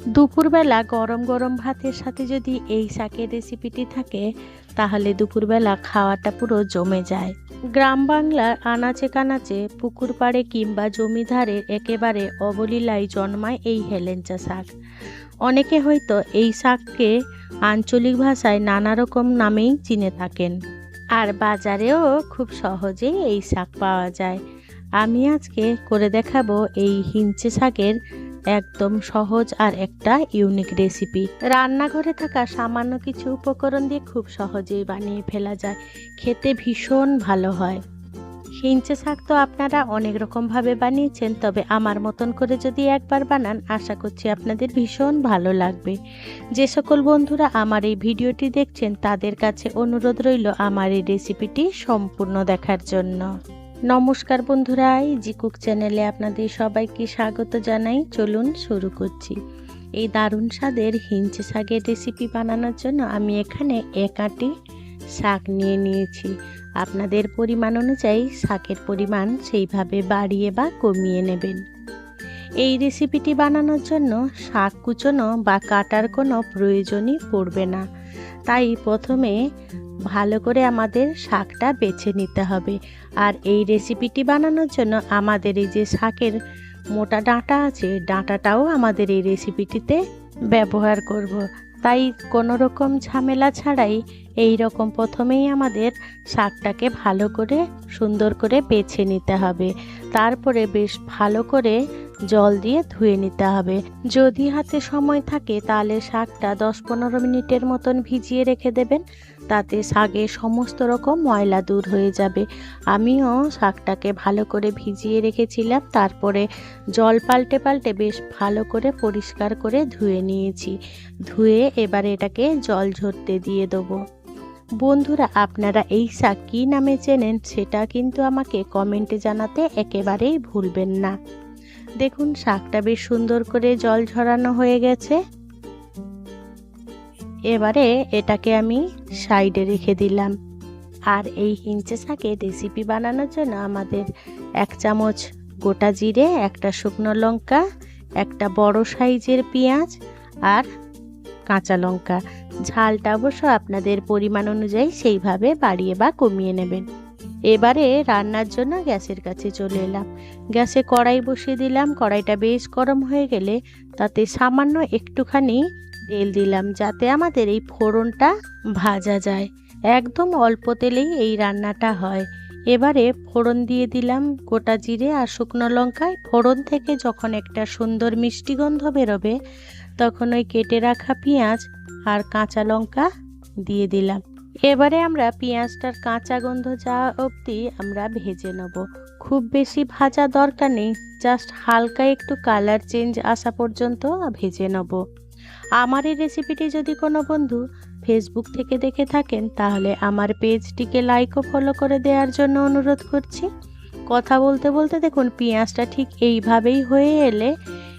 দুপুরবেলা গরম গরম ভাতের সাথে যদি এই শাকের রেসিপিটি থাকে, তাহলে দুপুরবেলা খাওয়াটা পুরো জমে যায়। গ্রাম বাংলার আনাচে কানাচে, পুকুর পাড়ে কিংবা জমিধারের একেবারে অবলীলায় জন্মায় এই হেলেঞ্চা শাক। অনেকে হয়তো এই শাককে আঞ্চলিক ভাষায় নানা রকম নামেই চিনে থাকেন। আর বাজারেও খুব সহজেই এই শাক পাওয়া যায়। আমি আজকে করে দেখাবো এই হিঞ্চে শাকের একদম সহজ আর একটা ইউনিক রেসিপি রান্নাঘরে থাকা সামান্য কিছু উপকরণ দিয়ে খুব সহজেই বানিয়ে ফেলা যায়। খেতে ভীষণ ভালো হয়। হিঞ্চে শাক তো আপনারা অনেক রকমভাবে বানিয়েছেন, তবে আমার মতন করে যদি একবার বানান, আশা করছি আপনাদের ভীষণ ভালো লাগবে। যে সকল বন্ধুরা আমার এই ভিডিওটি দেখছেন, তাদের কাছে অনুরোধ রইল আমার এই রেসিপিটি সম্পূর্ণ দেখার জন্য। নমস্কার বন্ধুরা জি কুক চ্যানেলে আপনাদের সবাইকে স্বাগত জানাই। চলুন শুরু করছি। এই দারুণ স্বাদের হিঞ্চে শাকের রেসিপি বানানোর জন্য আমি এখানে এক আটি শাক নিয়ে নিয়েছি। আপনাদের পরিমাণ অনুযায়ী শাকের পরিমাণ সেইভাবে বাড়িয়ে বা কমিয়ে নেবেন। এই রেসিপিটি বানানোর জন্য শাক কুচোনো বা কাটার কোনো প্রয়োজনই পড়বে না। তাই প্রথমে ভালো করে আমাদের শাকটা বেছে নিতে হবে। আর এই রেসিপিটি বানানোর জন্য আমাদের এই যে শাকের মোটা ডাঁটা আছে, ডাঁটাটাও আমাদের এই রেসিপিটিতে ব্যবহার করব। তাই কোনো রকম ঝামেলা ছাড়াই এই রকম প্রথমেই আমাদের শাকটাকে ভালো করে সুন্দর করে বেছে নিতে হবে। তারপরে বেশ ভালো করে জল দিয়ে ধুয়ে নিতে হবে। যদি হাতে সময় থাকে তাহলে শাকটা দশ পনেরো মিনিটের মতন ভিজিয়ে রেখে দেবেন। তাতে শাকে সমস্ত রকম ময়লা দূর হয়ে যাবে। আমিও শাকটাকে ভালো করে ভিজিয়ে রেখেছিলাম। তারপরে জল পাল্টে পাল্টে বেশ ভালো করে পরিষ্কার করে ধুয়ে নিয়েছি। ধুয়ে এবারে এটাকে জল ঝরতে দিয়ে দেবো। বন্ধুরা, আপনারা এই শাক কী নামে চেনেন সেটা কিন্তু আমাকে কমেন্টে জানাতে একেবারেই ভুলবেন না। দেখুন, শাকটা বেশ সুন্দর করে জল ঝরানো হয়ে গেছে। এবারে এটাকে আমি সাইডে রেখে দিলাম। আর এই হিঞ্চে শাকের রেসিপি বানানোর জন্য আমাদের এক চামচ গোটা জিরে, একটা শুকনো লঙ্কা, একটা বড় সাইজের পেঁয়াজ আর কাঁচা লঙ্কা। ঝালটা অবশ্য আপনাদের পরিমাণ অনুযায়ী সেইভাবে বাড়িয়ে বা কমিয়ে নেবেন। এবারে রান্নার জন্য গ্যাসের কাছে চলে এলাম। গ্যাসে কড়াই বসিয়ে দিলাম। কড়াইটা বেশ গরম হয়ে গেলে তাতে সামান্য একটুখানি তেল দিলাম যাতে আমাদের এই ফোড়নটা ভাজা যায়। একদম অল্প তেলেই এই রান্নাটা হয়। এবারে ফোড়ন দিয়ে দিলাম গোটা জিরে আর শুকনো লঙ্কায়। ফোড়ন থেকে যখন একটা সুন্দর মিষ্টি গন্ধ বেরোবে, তখন ওই কেটে রাখা পেঁয়াজ আর কাঁচা লঙ্কা দিয়ে দিলাম। এবারে আমরা পেঁয়াজটার কাঁচা গন্ধ যাওয়া অবধি আমরা ভেজে নেব। খুব বেশি ভাজা দরকার নেই জাস্ট হালকা একটু কালার চেঞ্জ আসা পর্যন্ত ভেজে নেব। আমার এই রেসিপিটি যদি কোনো বন্ধু ফেসবুক থেকে দেখে থাকেন, তাহলে আমার পেজটিকে লাইক ও ফলো করে দেওয়ার জন্য অনুরোধ করছি। কথা বলতে বলতে দেখুন, পেঁয়াজটা ঠিক এইভাবেই হয়ে এলে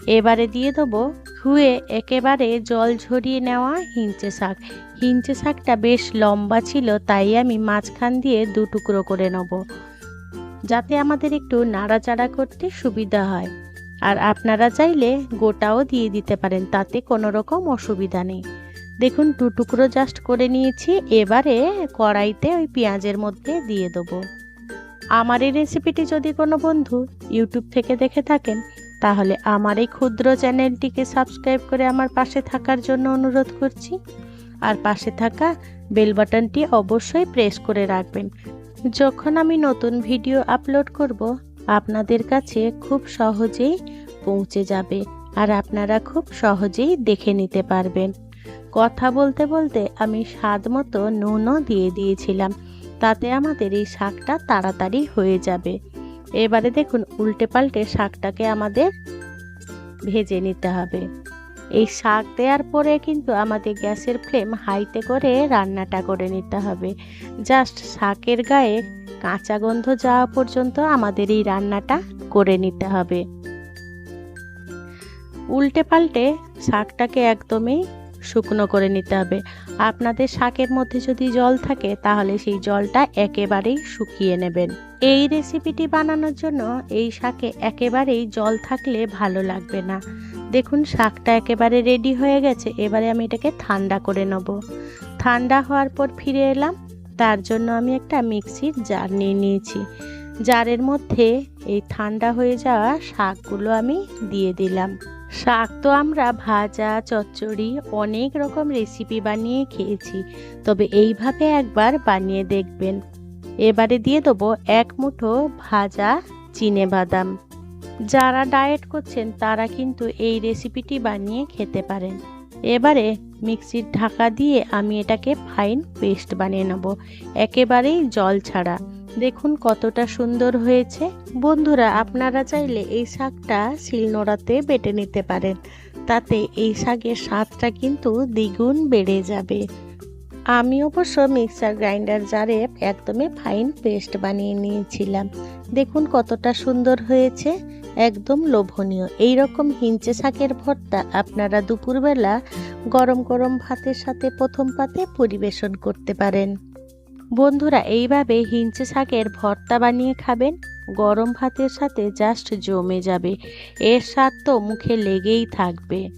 এবারে দিয়ে দেবো ধুয়ে একেবারে জল ঝরিয়ে নেওয়া হিঞ্চে শাক। হিঞ্চে শাকটা বেশ লম্বা ছিল, তাই আমি মাঝখান দিয়ে দু টুকরো করে নেব। যাতে আমাদের একটু নাড়াচাড়া করতে সুবিধা হয়। আর আপনারা চাইলে গোটাও দিয়ে দিতে পারেন, তাতে কোনো রকম অসুবিধা নেই। দেখুন দু টুকরো জাস্ট করে নিয়েছি, এবারে কড়াইতে ওই পেঁয়াজের মধ্যে দিয়ে দেবো। আমার এই রেসিপিটি যদি কোনো বন্ধু ইউটিউব থেকে দেখে থাকেন তাহলে আমার এই ক্ষুদ্র চ্যানেলটিকে সাবস্ক্রাইব করে আমার পাশে থাকার জন্য অনুরোধ করছি। আর পাশে থাকা বেল বাটনটি অবশ্যই প্রেস করে রাখবেন। যখন আমি নতুন ভিডিও আপলোড করব, আপনাদের কাছে খুব সহজেই পৌঁছে যাবে আর আপনারা খুব সহজেই দেখে নিতে পারবেন। কথা বলতে বলতে আমি স্বাদ মতো নুনও দিয়ে দিয়েছিলাম। তাতে আমাদের এই শাকটা তাড়াতাড়ি হয়ে যাবে। এবারে দেখুন উল্টে পাল্টে শাকটাকে আমাদের ভেজে নিতে হবে। এই শাক দেওয়ার পরে কিন্তু আমাদের গ্যাসের ফ্লেম হাইতে করে রান্নাটা করে নিতে হবে। জাস্ট শাকের গায়ে কাঁচা গন্ধ যাওয়া পর্যন্ত আমাদের এই রান্নাটা করে নিতে হবে। উল্টে পাল্টে শাকটাকে একদমই শুকনো করে নিতে হবে। আপনাদের শাকের মধ্যে যদি জল থাকে, তাহলে সেই জলটা একেবারেই শুকিয়ে নেবেন। এই রেসিপিটি বানানোর জন্য এই শাকে একেবারেই জল থাকলে ভালো লাগবে না। দেখুন, শাকটা একেবারে রেডি হয়ে গেছে। এবারে আমি এটাকে ঠান্ডা করে নেব। ঠান্ডা হওয়ার পর ফিরে এলাম। তার জন্য আমি একটা মিক্সির জার নিয়ে নিয়েছি। জারের মধ্যে এই ঠান্ডা হয়ে যাওয়া শাকগুলো আমি দিয়ে দিলাম। শাক তো আমরা ভাজা, চচ্চড়ি, অনেক রকম রেসিপি বানিয়ে খেয়েছি। তবে এইভাবে একবার বানিয়ে দেখবেন। এবারে দিয়ে দেবো এক মুঠো ভাজা চিনে বাদাম। যারা ডায়েট করছেন, তারা কিন্তু এই রেসিপিটি বানিয়ে খেতে পারেন। এবারে মিক্সির ঢাকা দিয়ে আমি এটাকে ফাইন পেস্ট বানিয়ে নেব। একেবারেই জল ছাড়া। দেখুন কতটা সুন্দর হয়েছে। বন্ধুরা, আপনারা চাইলে এই শাকটা শিলনোড়াতে বেটে নিতে পারেন। তাতে এই শাকের স্বাদটা কিন্তু দ্বিগুণ বেড়ে যাবে। আমি অবশ্য মিক্সার গ্রাইন্ডার জারে একদমই ফাইন পেস্ট বানিয়ে নিয়েছিলাম। দেখুন কতটা সুন্দর হয়েছে, একদম লোভনীয়। এই রকম হিঞ্চে শাকের ভর্তা আপনারা দুপুরবেলা গরম গরম ভাতের সাথে প্রথম পাতে পরিবেশন করতে পারেন। বন্ধুরা, এইভাবে হিঞ্চে শাকের ভর্তা বানিয়ে খাবেন। গরম ভাতের সাথে জাস্ট জমে যাবে। এর স্বাদ তো মুখে লেগেই থাকবে।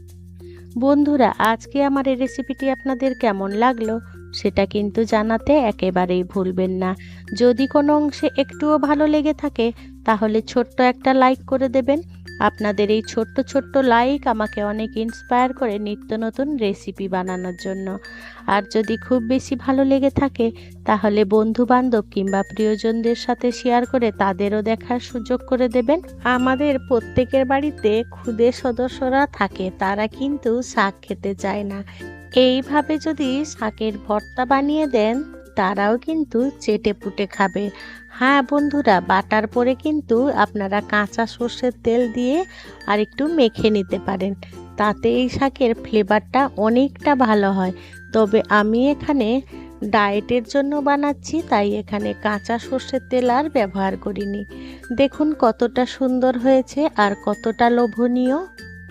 বন্ধুরা, আজকে আমার এই রেসিপিটি আপনাদের কেমন লাগল সেটা কিন্তু জানাতে একেবারেই ভুলবেন না। যদি কোনো অংশে একটুও ভালো লেগে থাকে, তাহলে ছোট্ট একটা লাইক করে দেবেন। আপনাদের এই ছোট্ট ছোট্ট লাইক আমাকে অনেক ইন্সপায়ার করে নিত্য নতুন রেসিপি বানানোর জন্য। আর যদি খুব বেশি ভালো লেগে থাকে, তাহলে বন্ধু বান্ধব কিংবা প্রিয়জনদের সাথে শেয়ার করে তাদেরও দেখার সুযোগ করে দেবেন। আমাদের প্রত্যেকের বাড়িতে ক্ষুদে সদস্যরা থাকে, তারা কিন্তু শাক খেতে চায় না। এইভাবে যদি শাকের ভর্তা বানিয়ে দেন তারাও কিন্তু চেটে পুটে খাবে। হ্যাঁ বন্ধুরা, বাটার পরে কিন্তু আপনারা কাঁচা সর্ষের তেল দিয়ে আর একটু মেখে নিতে পারেন। তাতে এই শাকের ফ্লেভারটা অনেকটা ভালো হয়। তবে আমি এখানে ডায়েটের জন্য বানাচ্ছি, তাই এখানে কাঁচা সর্ষের তেল আর ব্যবহার করিনি। দেখুন কতটা সুন্দর হয়েছে আর কতটা লোভনীয়।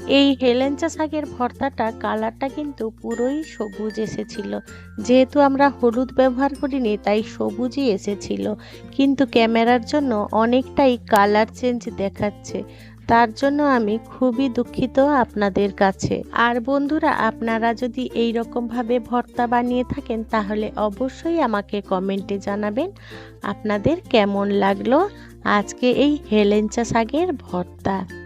এই হেলেঞ্চা শাকের ভর্তাটা, কালারটা কিন্তু পুরোই সবুজ এসেছিল। যেহেতু আমরা হলুদ ব্যবহার করিনি, তাই সবুজই এসেছিল। কিন্তু ক্যামেরার জন্য অনেকটাই কালার চেঞ্জ দেখাচ্ছে। তার জন্য আমি খুবই দুঃখিত আপনাদের কাছে। আর বন্ধুরা, আপনারা যদি এই রকমভাবে ভর্তা বানিয়ে থাকেন, তাহলে অবশ্যই আমাকে কমেন্টে জানাবেন আপনাদের কেমন লাগল আজকে এই হেলেঞ্চা শাকের ভর্তা।